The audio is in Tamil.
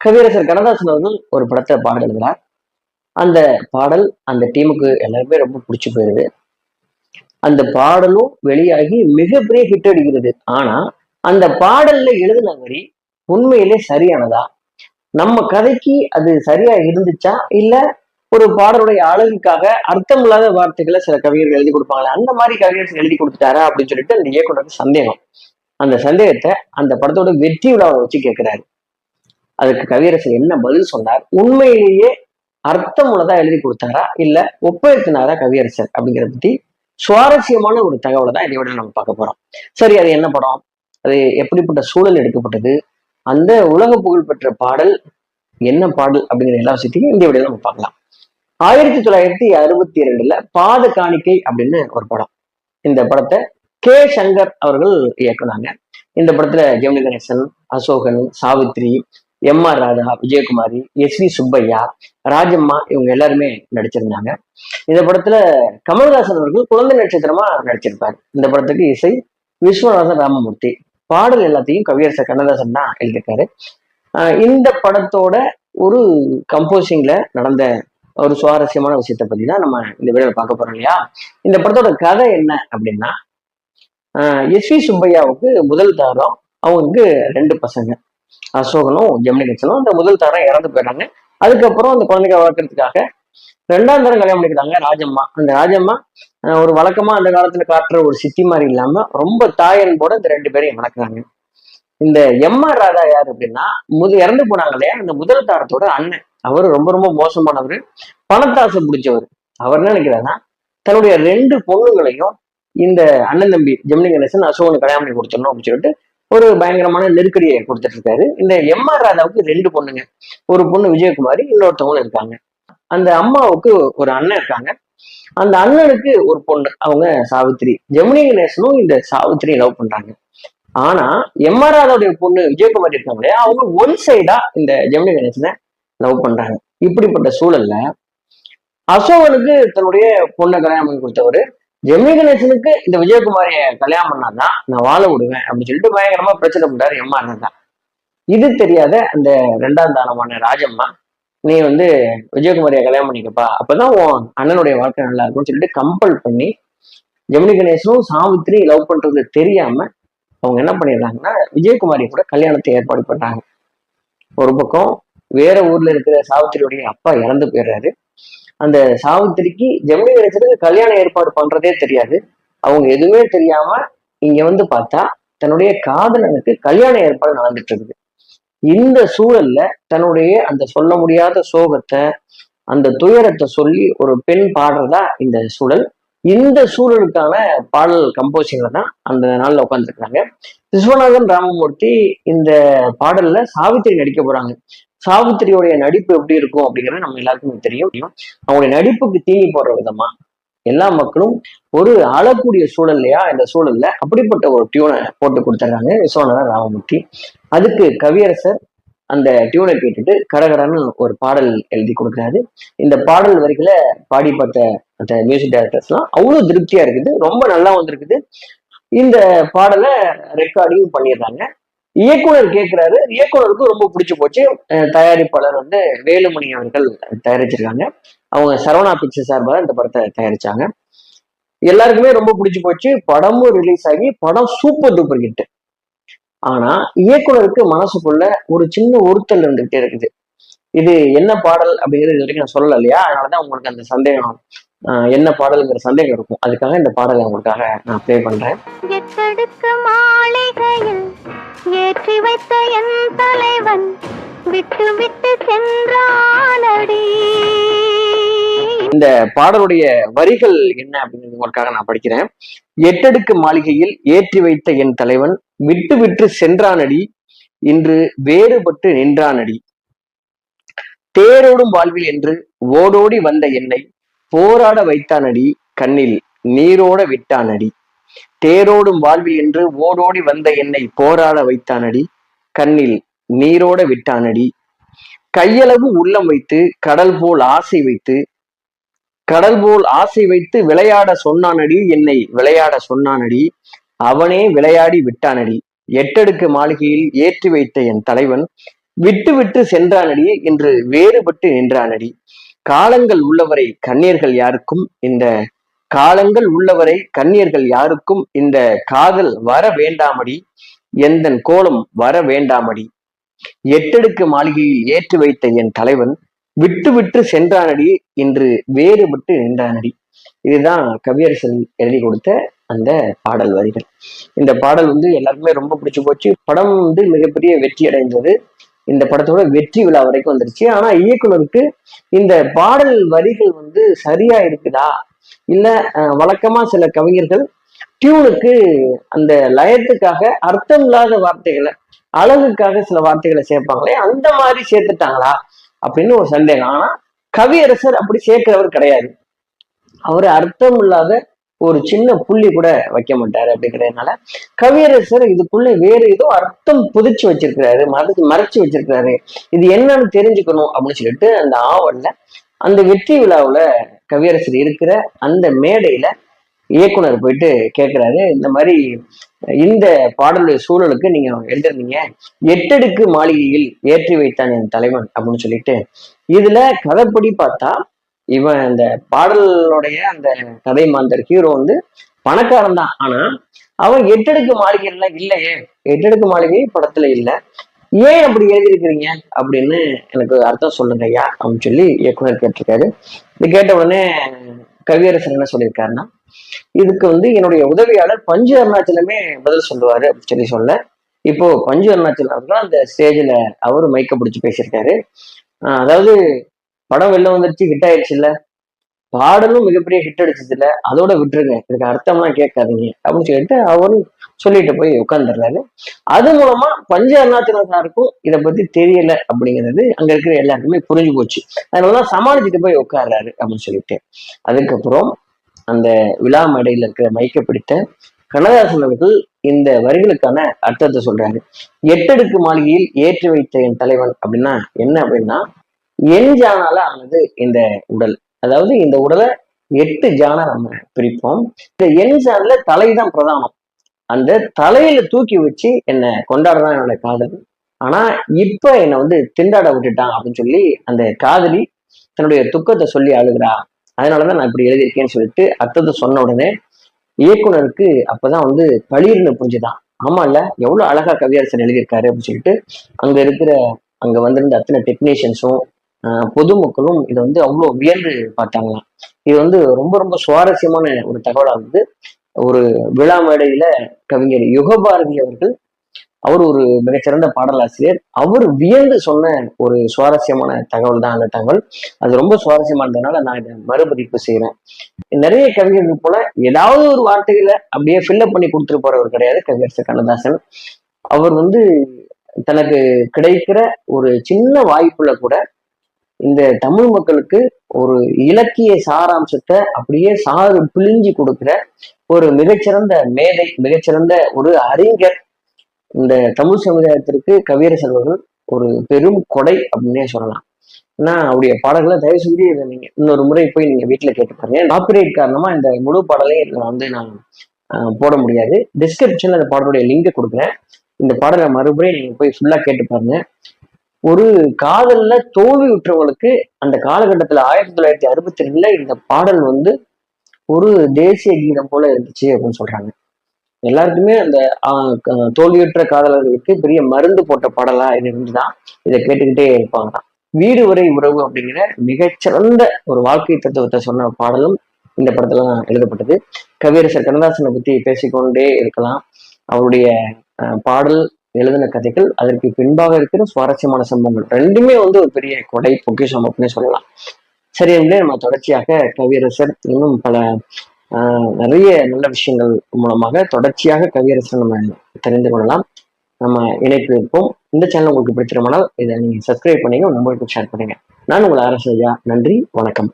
கவியரசர் கண்ணதாசன் அவர்கள் ஒரு படத்தை பாடல் எழுதுறார். அந்த பாடல் அந்த டீமுக்கு எல்லாருமே ரொம்ப பிடிச்சி போயிருது. அந்த பாடலும் வெளியாகி மிகப்பெரிய ஹிட் அடிக்கிறது. ஆனா அந்த பாடல்ல எழுதின வரி உண்மையிலே சரியானதா? நம்ம கதைக்கு அது சரியா இருந்துச்சா? இல்ல ஒரு பாடலுடைய அழகுக்காக அர்த்தம் இல்லாத வார்த்தைகளை சில கவிஞர்கள் எழுதி கொடுப்பாங்களே அந்த மாதிரி கவிஞர்கள் எழுதி கொடுத்துட்டாரா அப்படின்னு சொல்லிட்டு அந்த இயக்குனருக்கு சந்தேகம். அந்த சந்தேகத்தை அந்த படத்தோட வெற்றி விழாவை வச்சு கேட்கிறாரு அதுக்கு கவியரசர் என்ன பதில் சொன்னார்? உண்மையிலேயே அர்த்தம் உள்ளதா எழுதி கொடுத்தாரா? இல்ல ஒப்பேத்தினாரா கவியரசர் அப்படிங்கிறத பத்தி சுவாரஸ்யமான ஒரு தகவலை தான் இதை விட நம்ம பார்க்க போறோம். சரி அது என்ன படம்? அது எப்படிப்பட்ட சூழல் எடுக்கப்பட்டது? அந்த உலக புகழ் பெற்ற பாடல் என்ன பாடல் அப்படிங்கிற எல்லா விஷயத்தையும் இந்த விட நம்ம பார்க்கலாம். ஆயிரத்தி தொள்ளாயிரத்தி அறுபத்தி இரண்டுல பாத காணிக்கை அப்படின்னு ஒரு படம். இந்த படத்தை கே. சங்கர் அவர்கள் இயக்குனாங்க. இந்த படத்துல Gemini Ganesan Ashokan Savitri M R Radha Vijayakumari S V Subbaiah Rajamma இவங்க எல்லாருமே நடிச்சிருந்தாங்க. இந்த படத்துல கமல்ஹாசன் அவர்கள் குழந்தை நட்சத்திரமா நடிச்சிருப்பார். இந்த படத்துக்கு இசை விஸ்வநாதன் ராமமூர்த்தி பாடல் எல்லாத்தையும் கவியரசர் கண்ணதாசன் தான் எழுதியிருக்காரு. ஆஹ் இந்த படத்தோட ஒரு கம்போசிங்ல நடந்த ஒரு சுவாரஸ்யமான விஷயத்தை பத்தி தான் நம்ம இந்த வீடியோல பார்க்க போறோம் இல்லையா? இந்த படத்தோட கதை என்ன அப்படின்னா எஸ் வி சுப்பையாவுக்கு முதல் தாரம் அவங்களுக்கு ரெண்டு பசங்க. அசோகனும் ஜெமினி கட்சனும் அந்த முதல் தாரம் இறந்து போயிடுறாங்க. அதுக்கப்புறம் அந்த குழந்தைங்க வளர்க்கறதுக்காக ரெண்டாம் தரம் கல்யாணம் பண்ணிக்கிறாங்க ராஜம்மா. அந்த ராஜம்மா ஒரு வழக்கமா அந்த காலத்துல காட்டுற ஒரு சித்தி மாதிரி இல்லாம ரொம்ப தாயன்போட இந்த ரெண்டு பேரையும் வளர்க்குறாங்க. இந்த எம் ஆர் ராதா யார் அப்படின்னா முது இறந்து போனாங்க இல்லையா? அந்த முதல் தாரத்தோட அண்ணன். அவர் ரொம்ப ரொம்ப மோசமானவர் பணத்தாசை பிடிச்சவர். அவர் என்ன நினைக்கிறாருன்னா தன்னுடைய ரெண்டு பொண்ணுங்களையும் இந்த அண்ணன் தம்பி ஜெமினி கணேசன் அசோகனுக்கு கல்யாணம் பண்ணி கொடுத்துடணும் அப்படின்னு சொல்லிட்டு ஒரு பயங்கரமான நெருக்கடியை கொடுத்துட்டு இருக்காரு இந்த எம் ஆர் ராதாவுக்கு ரெண்டு பொண்ணுங்க. ஒரு பொண்ணு விஜயகுமாரி இன்னொருத்தவங்களும் இருக்காங்க. அந்த அம்மாவுக்கு ஒரு அண்ணன் இருக்காங்க. அந்த அண்ணனுக்கு ஒரு பொண்ணு அவங்க சாவித்ரி ஜெமினி கணேசனும் இந்த சாவித்ரி லவ் பண்றாங்க. ஆனா எம் ஆர் ராதாவுடைய பொண்ணு விஜயகுமாரி இருக்காங்க இல்லையா? அவங்க ஒன் சைடா இந்த ஜெமினி கணேசனை லவ் பண்றாங்க. இப்படிப்பட்ட சூழல்ல அசோகனுக்கு தன்னுடைய பொண்ணை கல்யாணம் பண்ணி கொடுத்தவர் ஜெமினி கணேசனுக்கு இந்த விஜயகுமாரிய கல்யாணம் பண்ணாதான் நான் வாழ விடுவேன் அப்படின்னு சொல்லிட்டு பயங்கரமா பிரச்சனை பண்றாரு எம்மா இருந்தா இது தெரியாத அந்த ரெண்டாம் தானமான ராஜம்மா நீ வந்து விஜயகுமாரிய கல்யாணம் பண்ணிக்கப்பா. அப்பதான் உன் அண்ணனுடைய வாழ்க்கை நல்லா இருக்கும்னு சொல்லிட்டு கம்பல் பண்ணி ஜெமினி கணேசனும் சாவித்திரி லவ் பண்றது தெரியாம அவங்க என்ன பண்ணிடுறாங்கன்னா விஜயகுமாரி கூட கல்யாணத்தை ஏற்பாடு பண்றாங்க. ஒரு பக்கம் வேற ஊர்ல இருக்கிற சாவித்திரியுடைய அப்பா இறந்து போயிடுறாரு. அந்த சாவித்திரிக்கு ஜெமினி நட்சத்திரத்துக்கு கல்யாண ஏற்பாடு பண்றதே தெரியாது. அவங்க எதுவுமே தெரியாம இங்க வந்து பார்த்தா தன்னுடைய காதலனுக்கு கல்யாண ஏற்பாடு நடந்துட்டு இருக்குது. இந்த சூழல்ல தன்னுடைய அந்த சொல்ல முடியாத சோகத்தை அந்த துயரத்தை சொல்லி ஒரு பெண் பாடுறதா இந்த சூழல். இந்த சூழலுக்கான பாடல் கம்போசிங்ல தான் அந்த நாள்ல உட்காந்துருக்காங்க விஸ்வநாதன் ராமமூர்த்தி இந்த பாடல்ல சாவித்திரி நடிக்க போறாங்க. சாவித்திரியோடைய நடிப்பு எப்படி இருக்கும் அப்படிங்கிறது நம்ம எல்லாருக்குமே தெரியும். அவங்களுடைய நடிப்புக்கு தீனி போடுற விதமா எல்லா மக்களும் ஒரு அழக்கூடிய சூழல்லையா இந்த சூழல்ல அப்படிப்பட்ட ஒரு டியூனை போட்டு கொடுத்துருக்காங்க விஸ்வநாதன் ராமமூர்த்தி. அதுக்கு கவியரசர் அந்த டியூனை கேட்டுட்டு கரகரன்னு ஒரு பாடல் எழுதி கொடுக்குறாரு. இந்த பாடல் வரிகளை பாடி பார்த்த அந்த மியூசிக் டைரக்டர்ஸ்லாம் அவ்வளோ திருப்தியா இருக்குது. ரொம்ப நல்லா வந்திருக்குது. இந்த பாடலை ரெக்கார்டிங் பண்ணிடுறாங்க. இயக்குனர் கேட்கிறாரு இயக்குனருக்கு ரொம்ப பிடிச்சு போச்சு. தயாரிப்பாளர் வந்து வேலுமணி அவர்கள் தயாரிச்சிருக்காங்க. அவங்க சரவணா பிக்சர் சார்பாக இந்த படத்தை தயாரிச்சாங்க. எல்லாருக்குமே ரொம்ப பிடிச்சு போச்சு. படமும் ரிலீஸ் ஆகி படம் சூப்பர் டூப்பர் ஹிட் ஆனா இயக்குனருக்கு மனசுக்குள்ள ஒரு சின்ன உறுத்தல் இருந்துகிட்டே இருக்குது. இது என்ன பாடல் அப்படிங்கிறது இது வரைக்கும் நான் சொல்லல இல்லையா? அதனாலதான் உங்களுக்கு அந்த சந்தேகம். என்ன பாடல்ங்கிற சந்தேகம் இருக்கும். அதுக்காக இந்த பாடலை உங்களுக்காக நான் ப்ளே பண்றேன். ஏற்றி வைத்த என் தலைவன் விட்டு விட்டு சென்றானடி. இந்த பாடலுடைய வரிகள் என்ன அப்படிங்கிறது உங்களுக்காக நான் படிக்கிறேன். எட்டடுக்கு மாளிகையில் ஏற்றி வைத்த என் தலைவன் விட்டு விட்டு சென்றானடி. இன்று வேறுபட்டு நின்றானடி. தேரோடும் வாழ்வில் என்று ஓடோடி வந்த என்னை போராட வைத்தானடி கண்ணில் நீரோட விட்டானடி. தேரோடும் வாழ்வில் என்று ஓடோடி வந்த என்னை போராட வைத்தானடி கண்ணில் நீரோட விட்டானடி. கையளவு உள்ளம் வைத்து கடல் போல் ஆசை வைத்து கடல் போல் ஆசை வைத்து விளையாட சொன்னானடி என்னை விளையாட சொன்னானடி அவனே விளையாடி விட்டானடி. எட்டடுக்கு மாளிகையில் ஏற்றி வைத்த என் தலைவன் விட்டு விட்டு சென்றானடி என்று வேறுபட்டு நின்றானடி. காலங்கள் உள்ளவரை கண்ணீர்கள் யாருக்கும்? இந்த காலங்கள் உள்ளவரை கண்ணீர்கள் யாருக்கும்? இந்த காதல் வர வேண்டாமடி எந்தன் கோலம் வர வேண்டாமடி. எட்டடுக்கு மாளிகையில் ஏற்றி வைத்த என் தலைவன் விட்டு விட்டு சென்றானடி என்று வேறுபட்டு நின்றானடி. இதுதான் கவியரசன் எழுதி கொடுத்த அந்த பாடல் வரிகள். இந்த பாடல் வந்து எல்லாருக்குமே ரொம்ப பிடிச்சு போச்சு. படம் வந்து மிகப்பெரிய வெற்றி அடைந்தது. இந்த படத்தோட வெற்றி விழா வரைக்கும் வந்துருச்சு. ஆனா இயக்குனருக்கு இந்த பாடல் வரிகள் வந்து சரியா இருக்குதா? இல்ல வழக்கமா சில கவிஞர்கள் டியூனுக்கு அந்த லயத்துக்காக அர்த்தம் இல்லாத வார்த்தைகளை அழகுக்காக சில வார்த்தைகளை சேர்ப்பாங்களே அந்த மாதிரி சேர்த்துட்டாங்களா? அப்படின்னு ஒரு சந்தேகம். ஆனா கவியரசர் அப்படி சேர்க்கிறவர் கிடையாது. அவர் அர்த்தம் இல்லாத ஒரு சின்ன புள்ளி கூட வைக்க மாட்டாரு அப்படிங்கிறதுனால கவியரசர் இதுக்குள்ள வேற ஏதோ அர்த்தம் புதிச்சு வச்சிருக்கிறாரு மறைச்சு மறைச்சு வச்சிருக்கிறாரு. இது என்னன்னு தெரிஞ்சுக்கணும் அப்படின்னு சொல்லிட்டு அந்த ஆவல்ல அந்த வெற்றி விழாவுல கவியரசர் இருக்கிற அந்த மேடையில இயக்குனர் போயிட்டு கேட்கிறாரு இந்த மாதிரி இந்த பாடலுடைய சூழலுக்கு நீங்க எழுதிருந்தீங்க எட்டடுக்கு மாளிகையில் ஏற்றி வைத்தான் என் தலைவன் அப்படின்னு சொல்லிட்டு. இதுல கதைப்படி பார்த்தா இவன் அந்த பாடலுடைய அந்த கதை மாந்தர் ஹீரோ வந்து பணக்காரன் தான். ஆனா அவன் எட்டடுக்கு மாளிகைல இல்லையே. எட்டடுக்கு மாளிகை படத்துல இல்ல. ஏன் அப்படி எழுதியிருக்கிறீங்க? அப்படின்னு எனக்கு அர்த்தம் சொல்லுங்க ஐயா அப்படின்னு சொல்லி இயக்குனர் கேட்டிருக்காரு. இது கேட்ட உடனே கவியரசன் என்ன சொல்லியிருக்காருன்னா இதுக்கு வந்து என்னுடைய உதவியாளர் பஞ்சு அருணாச்சலமே பதில் சொல்லுவாரு அப்படின்னு சொல்லி சொல்ல. இப்போ பஞ்சு அருணாச்சலம் அவர்கள் அந்த ஸ்டேஜ்ல அவரு மைக்க பிடிச்சு பேசியிருக்காரு. ஆஹ் அதாவது படம் வெளில வந்துருச்சு ஹிட் ஆயிடுச்சு இல்ல பாடலும் மிகப்பெரிய ஹிட் அடிச்சது இல்ல அதோட விட்டுருங்க. இதுக்கு அர்த்தம்லாம் கேட்காதீங்க. அப்படின்னு சொல்லிட்டு அவரும் சொல்லிட்டு போய் உட்காந்துடுறாரு அது மூலமா பஞ்ச அருணாச்சலத்தாருக்கும் இதை பத்தி தெரியல அப்படிங்கிறது அங்க இருக்கிற எல்லாருக்குமே புரிஞ்சு போச்சு. அதனாலதான் சமாளிச்சுட்டு போய் உட்கார்றாரு அப்படின்னு சொல்லிட்டு. அதுக்கப்புறம் அந்த விழா மேடையில் இருக்கிற மைக்க பிடித்த கண்ணதாசன் அவர்கள் இந்த வரிகளுக்கான அர்த்தத்தை சொல்றாரு. எட்டடுக்கு மாளிகையில் ஏற்றி வைத்த என் தலைவன் அப்படின்னா என்ன அப்படின்னா எண் ஜானால ஆனது இந்த உடல். அதாவது இந்த உடலை எட்டு ஜானா நம்ம பிரிப்போம். இந்த என் ஜான்ல தலை தான் பிரதானம். அந்த தலையில தூக்கி வச்சு என்னை கொண்டாடுறான் என்னோட காதல். ஆனா இப்ப என்னை வந்து திண்டாட விட்டுட்டான் அப்படின்னு சொல்லி அந்த காதலி தன்னுடைய துக்கத்தை சொல்லி அழுகிறா. அதனாலதான் நான் இப்படி எழுதியிருக்கேன்னு சொல்லிட்டு அத்தத்தை சொன்ன உடனே இயக்குனருக்கு அப்பதான் வந்து பளிர்னு புரிஞ்சுதான். ஆமா இல்ல எவ்வளவு அழகா கவியரசன் எழுதியிருக்காரு அப்படின்னு சொல்லிட்டு அங்க இருக்கிற அங்க வந்திருந்த அத்தனை டெக்னீஷியன்ஸும் பொதுமக்களும் இதை வந்து அவ்வளோ வியந்து பார்த்தாங்களாம் இது வந்து ரொம்ப ரொம்ப சுவாரஸ்யமான ஒரு தகவலாக வந்து ஒரு விழா மேடையில கவிஞர் யுகபாரதி அவர்கள் அவர் ஒரு மிகச்சிறந்த பாடலாசிரியர். அவர் வியந்து சொன்ன ஒரு சுவாரஸ்யமான தகவல் தான் அந்த தகவல். அது ரொம்ப சுவாரஸ்யமா இருந்ததுனால நான் இதை மறுபதிப்பு செய்யறேன் நிறைய கவிஞர்கள் போல ஏதாவது ஒரு வார்த்தைகளை அப்படியே ஃபில்லப் பண்ணி கொடுத்துட்டு போறவர் கிடையாது கவிஞர் கண்ணதாசன். அவர் வந்து தனக்கு கிடைக்கிற ஒரு சின்ன வாய்ப்புல கூட இந்த தமிழ் மக்களுக்கு ஒரு இலக்கிய சாராம்சத்தை அப்படியே சாறு பிழிஞ்சு கொடுக்கிற ஒரு மிகச்சிறந்த மேதை மிகச்சிறந்த ஒரு அறிஞர் இந்த தமிழ் சமுதாயத்திற்கு கவியரசர் அவர்கள் ஒரு பெரும் கொடை அப்படின்னே சொல்லலாம். ஏன்னா அவருடைய பாடல்களை தயவு செஞ்சு இதை நீங்க இன்னொரு முறை போய் நீங்க வீட்டுல கேட்டு பாருங்க. காப்பிரைட் காரணமா இந்த முழு பாடலையும் இதுல வந்து நான் ஆஹ், போட முடியாது. டிஸ்கிரிப்ஷன்ல அந்த பாடலுடைய லிங்க் கொடுக்குறேன். இந்த பாடலை மறுபடியும் நீங்க போய் ஃபுல்லா கேட்டு பாருங்க. ஒரு காதல்ல தோல்வி விட்டவங்களுக்கு அந்த காலகட்டத்துல ஆயிரத்தி தொள்ளாயிரத்தி அறுபத்தி ரெண்டுல இந்த பாடல் வந்து ஒரு தேசிய கீதம் போல இருந்துச்சு அப்படின்னு சொல்றாங்க. எல்லாருக்குமே அந்த ஆஹ், தோல்வியுற்ற காதலர்களுக்கு பெரிய மருந்து போட்ட பாடலா இருந்துதான். இதை கேட்டுக்கிட்டே இருப்பாங்க வீடு வரை உறவு அப்படிங்கிற மிகச்சிறந்த ஒரு வாழ்க்கை தத்துவத்தை சொன்ன பாடலும் இந்த படத்துல எழுதப்பட்டது. கவியரசர் கண்ணதாசனை பத்தி பேசிக்கொண்டே இருக்கலாம். அவருடைய பாடல் எழுதின கதைகள் அதற்கு பின்பாக இருக்கிற சுவாரஸ்யமான சம்பவங்கள். ரெண்டுமே வந்து ஒரு பெரிய கொடை பொக்கிஷம் அப்படின்னு சொல்லலாம். சரி என்று நம்ம தொடர்ச்சியாக கவியரசர் இன்னும் பல நிறைய நல்ல விஷயங்கள் மூலமாக தொடர்ச்சியாக கவியரசர் நம்ம தெரிந்து கொள்ளலாம். நம்ம இணைப்பு இருப்போம். இந்த சேனல் உங்களுக்கு பிடிச்சிருமானால் இதை நீங்க சப்ஸ்கிரைப் பண்ணீங்க உங்களுக்கு ஷேர் பண்ணுங்க நான் உங்கள் அரசு ஐயா. நன்றி வணக்கம்.